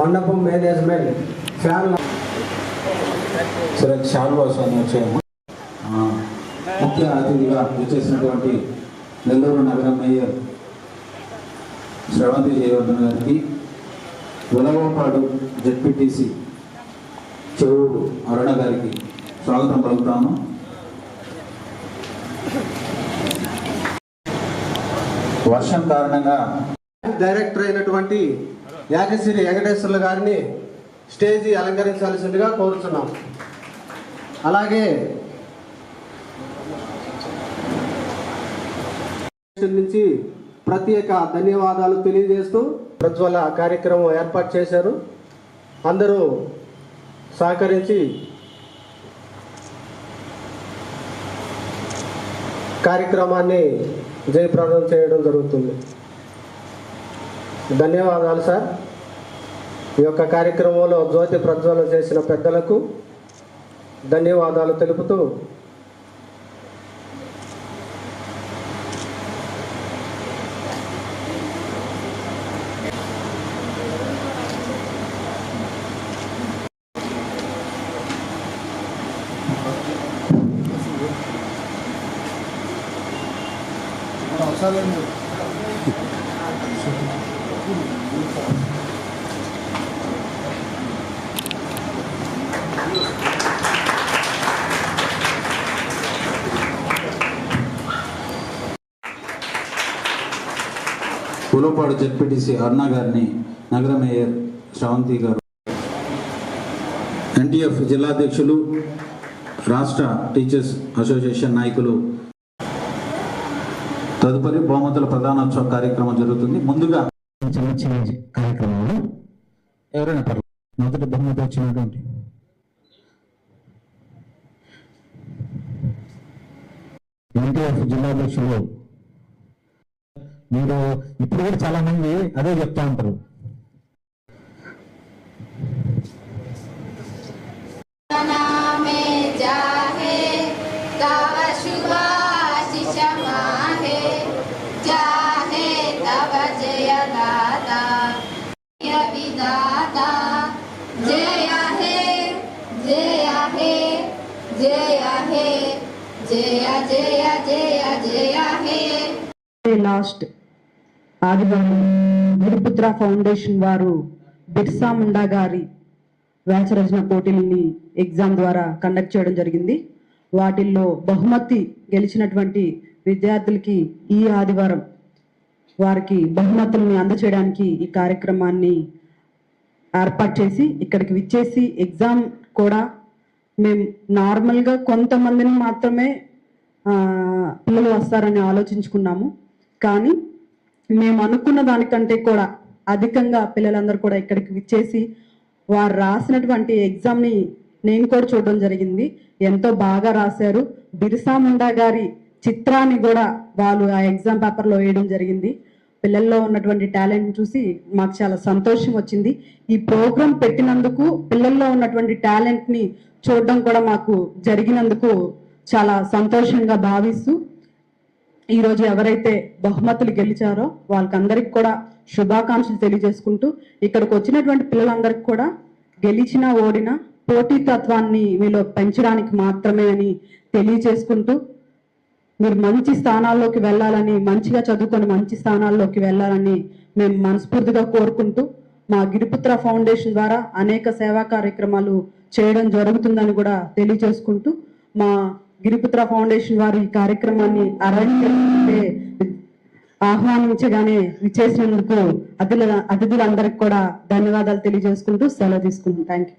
మండపం management fan సరే షాల్వాస్ అని వచ్చాము ముఖ్య అతిథిగా వచ్చేసినటువంటి నెల్లూరు నగర మేయర్ శ్రవంతి జయవర్ధన్ గారికి వెలగోపాడు జెడ్పీటీసీ చెవుడు అరుణ గారికి స్వాగతం పలుకుతాము. వర్షం కారణంగా డైరెక్టర్ అయినటువంటి యాగశ్రీ వెంకటేశ్వర్లు గారిని స్టేజీ అలంకరించాల్సిందిగా కోరుతున్నాం అలాగే నుంచి ప్రత్యేక ధన్యవాదాలు తెలియజేస్తూ ప్రజ్వల కార్యక్రమం ఏర్పాటు చేశారు. అందరూ సహకరించి కార్యక్రమాన్ని జయప్రదం చేయడం జరుగుతుంది. ధన్యవాదాలు సార్. ఈ యొక్క కార్యక్రమంలో జ్యోతి ప్రజ్వలన చేసిన పెద్దలకు ధన్యవాదాలు తెలుపుతూ పులపాడు జెడ్పీటీసీ అరుణ గారిని నగర మేయర్ శ్రావంతి గారు ఎన్టీఎఫ్ జిల్లాధ్యక్షులు రాష్ట్ర టీచర్స్ అసోసియేషన్ నాయకులు తదుపరి బహుమతుల ప్రధానోత్సవ కార్యక్రమం జరుగుతుంది. ముందుగా చిన్న చిన్న కార్యక్రమాలు ఎవరైనా పర్లేదు మొదటి బహుమతి వచ్చినటువంటి ఎన్టీఎఫ్ జిల్లాధ్యక్షులు మీరు ఇప్పుడు కూడా చాలా మంది అదే చెప్తా ఉంటారు नामे जाहे तव शुभाशिष माहे जाहे तव जय दाता जय विदाता जय हे जय हे जय हे जय जय जय जय हे లాస్ట్ ఆదివారం గురుపుత్ర ఫౌండేషన్ వారు బిర్సా ముండా గారి వ్యాసరచన పోటీలని ఎగ్జామ్ ద్వారా కండక్ట్ చేయడం జరిగింది. వాటిల్లో బహుమతి గెలిచినటువంటి విద్యార్థులకి ఈ ఆదివారం వారికి బహుమతుల్ని అందచేయడానికి ఈ కార్యక్రమాన్ని ఏర్పాటు చేసి ఇక్కడికి విచ్చేసి ఎగ్జామ్ కూడా మేము నార్మల్గా కొంతమందిని మాత్రమే పిల్లలు వస్తారని ఆలోచించుకున్నాము. కానీ మేము అనుకున్న దానికంటే కూడా అధికంగా పిల్లలందరూ కూడా ఇక్కడికి విచ్చేసి వారు రాసినటువంటి ఎగ్జామ్ని నేను కూడా చూడడం జరిగింది. ఎంతో బాగా రాశారు. బిర్సా ముండా గారి చిత్రాన్ని కూడా వాళ్ళు ఆ ఎగ్జామ్ పేపర్లో వేయడం జరిగింది. పిల్లల్లో ఉన్నటువంటి టాలెంట్ చూసి మాకు చాలా సంతోషం వచ్చింది. ఈ ప్రోగ్రాం పెట్టినందుకు పిల్లల్లో ఉన్నటువంటి టాలెంట్ని చూడడం కూడా మాకు జరిగినందుకు చాలా సంతోషంగా భావిస్తూ ఈరోజు ఎవరైతే బహుమతులు గెలిచారో వాళ్ళకందరికి కూడా శుభాకాంక్షలు తెలియజేసుకుంటూ ఇక్కడికి వచ్చినటువంటి పిల్లలందరికీ కూడా గెలిచినా ఓడినా పోటీతత్వాన్ని మీలో పెంచడానికి మాత్రమే అని తెలియజేసుకుంటూ మీరు మంచి స్థానాల్లోకి వెళ్ళాలని మంచిగా చదువుకొని మంచి స్థానాల్లోకి వెళ్ళాలని మేము మనస్ఫూర్తిగా కోరుకుంటూ మా గిరిపుత్ర ఫౌండేషన్ ద్వారా అనేక సేవా కార్యక్రమాలు చేయడం జరుగుతుందని కూడా తెలియజేసుకుంటూ మా గిరిపుత్ర ఫౌండేషన్ వారు ఈ కార్యక్రమాన్ని అరణ్య ఆహ్వానించగానే విచ్చేసినందుకు అతిథుల అతిథులందరికీ కూడా ధన్యవాదాలు తెలియజేసుకుంటూ సెలవు తీసుకుంటాం థ్యాంక్ యూ